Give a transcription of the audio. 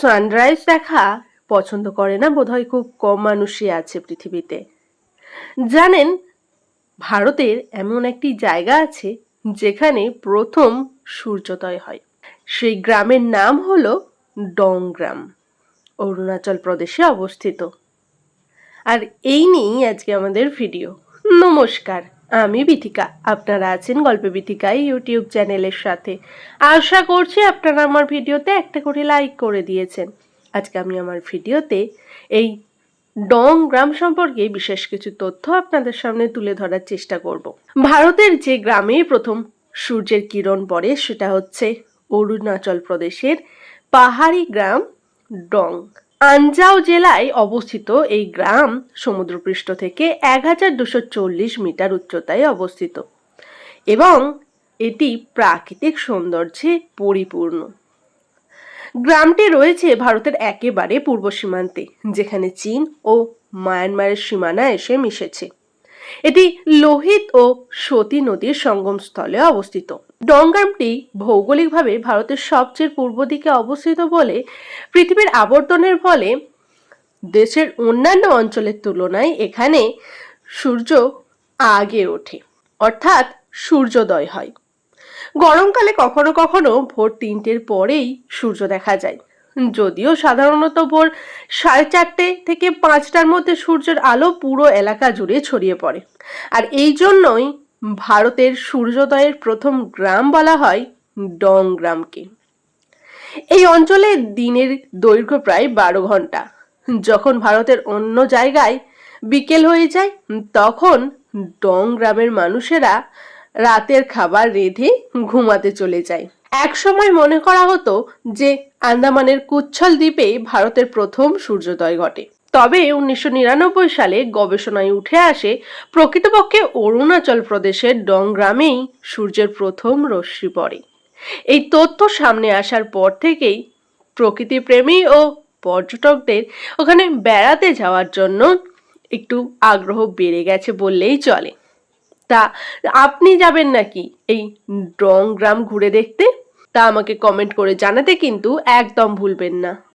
Sunrise দেখা পছন্দ করে না? বোধহয় খুব কম মানুষই আছে পৃথিবীতে। জানেন, ভারতের এমন একটি জায়গা আছে যেখানে প্রথম সূর্যোদয় হয়। সেই গ্রামের নাম হলো ডং গ্রাম অরুণাচল প্রদেশে অবস্থিত। আর এই নিয়েই আজকে আমাদের ভিডিও। নমস্কার। আমি বিথিকা, আপনারা আছেন গল্পে বিথিকা ইউটিউব চ্যানেলের সাথে। আশা করছি আপনারা আমার ভিডিওতে একটা করে লাইক করে দিয়েছেন। আজকে আমি আমার ভিডিওতে এই ডং গ্রাম সম্পর্কে বিশেষ কিছু তথ্য আপনাদের সামনে তুলে ধরার চেষ্টা করব। ভারতের যে গ্রামে প্রথম সূর্যের কিরণ পড়ে সেটা হচ্ছে অরুণাচল প্রদেশের পাহাড়ি গ্রাম ডং। আনজাও জেলায় অবস্থিত এই গ্রাম সমুদ্রপৃষ্ঠ থেকে এক হাজার দুশো চল্লিশ মিটার উচ্চতায় অবস্থিত এবং এটি প্রাকৃতিক সৌন্দর্যে পরিপূর্ণ। গ্রামটি রয়েছে ভারতের একেবারে পূর্ব সীমান্তে, যেখানে চীন ও মায়ানমারের সীমানা এসে মিশেছে। এটি লোহিত ও সতী নদীর সঙ্গমস্থলে অবস্থিত। ডংগ্রামটি ভৌগোলিকভাবে ভারতের সবচেয়ে পূর্ব দিকে অবস্থিত বলে পৃথিবীর আবর্তনের ফলে দেশের অন্যান্য অঞ্চলের তুলনায় এখানে সূর্য আগে ওঠে, অর্থাৎ সূর্যোদয় হয়। গরমকালে কখনো কখনো ভোর তিনটের পরেই সূর্য দেখা যায়। যদিও সাধারণত ভোর সাড়ে চারটে থেকে পাঁচটার মধ্যে সূর্যের আলো পুরো এলাকা জুড়ে ছড়িয়ে পড়ে। আর এই জন্যই ভারতের সূর্যোদয়ের প্রথম গ্রাম বলা হয় ডং গ্রামকে এই অঞ্চলে দিনের দৈর্ঘ্য প্রায় বারো ঘণ্টা। যখন ভারতের অন্য জায়গায় বিকেল হয়ে যায়, তখন ডং গ্রামের মানুষেরা রাতের খাবার রেঁধে ঘুমাতে চলে যায়। এক সময় মনে করা হতো যে আন্দামানের কুচ্ছল দ্বীপে ভারতের প্রথম সূর্যোদয় ঘটে। তবে উনিশশো নিরানব্বই সালে গবেষণায় উঠে আসে, প্রকৃতপক্ষে অরুণাচল প্রদেশের ডং গ্রামেই সূর্যের প্রথম রশ্মি পড়ে। এই তথ্য সামনে আসার পর থেকেই প্রকৃতিপ্রেমী ও পর্যটকদের ওখানে বেড়াতে যাওয়ার জন্য একটু আগ্রহ বেড়ে গেছে বললেই চলে। তা আপনি যাবেন নাকি এই ডং গ্রাম ঘুরে দেখতে? তা আমাকে কমেন্ট করে জানাতে কিন্তু একদম ভুলবেন না।